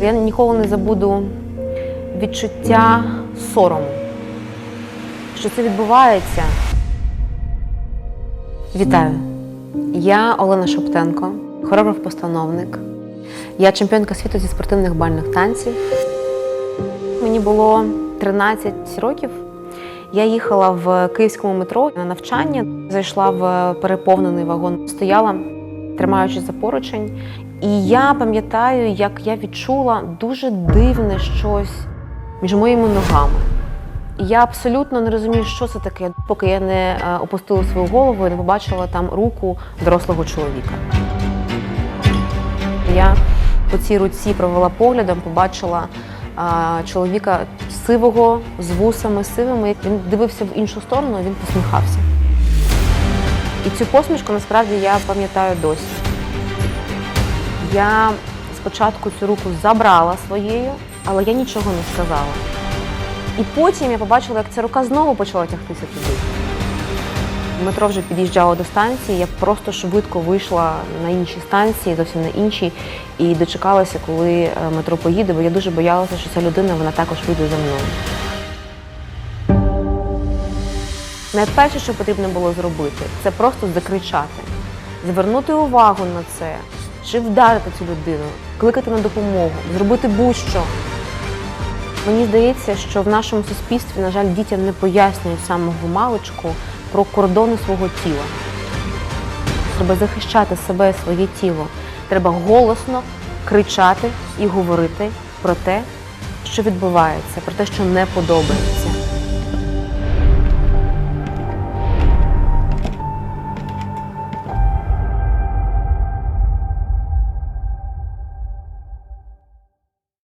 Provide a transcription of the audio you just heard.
Я ніколи не забуду відчуття сорому, що це відбувається. Вітаю! Я Олена Шептенко, хореограф-постановник. Я чемпіонка світу зі спортивних бальних танців. Мені було 13 років. Я їхала в київському метро на навчання, зайшла в переповнений вагон, стояла тримаючись за поручень. І я пам'ятаю, як я відчула дуже дивне щось між моїми ногами. Я абсолютно не розумію, що це таке, поки я не е, опустила свою голову і не побачила там руку дорослого чоловіка. Я по цій руці провела поглядом, побачила а, чоловіка сивого з вусами сивими. Він дивився в іншу сторону, він посміхався. І цю посмішку насправді я пам'ятаю досі. Я спочатку цю руку забрала своєю, але я нічого не сказала. І потім я побачила, як ця рука знову почала тягтися туди. Метро вже під'їжджало до станції, я просто швидко вийшла на інші станції, зовсім на інші, і дочекалася, коли е, метро поїде, бо я дуже боялася, що ця людина вона також вийде за мною. Найперше, що потрібно було зробити, це просто закричати, звернути увагу на це, чи вдарити цю людину, кликати на допомогу, зробити будь-що. Мені здається, що в нашому суспільстві, на жаль, дітям не пояснюють самого маличку про кордони свого тіла. Треба захищати себе, і своє тіло. Треба голосно кричати і говорити про те, що відбувається, про те, що не подобається.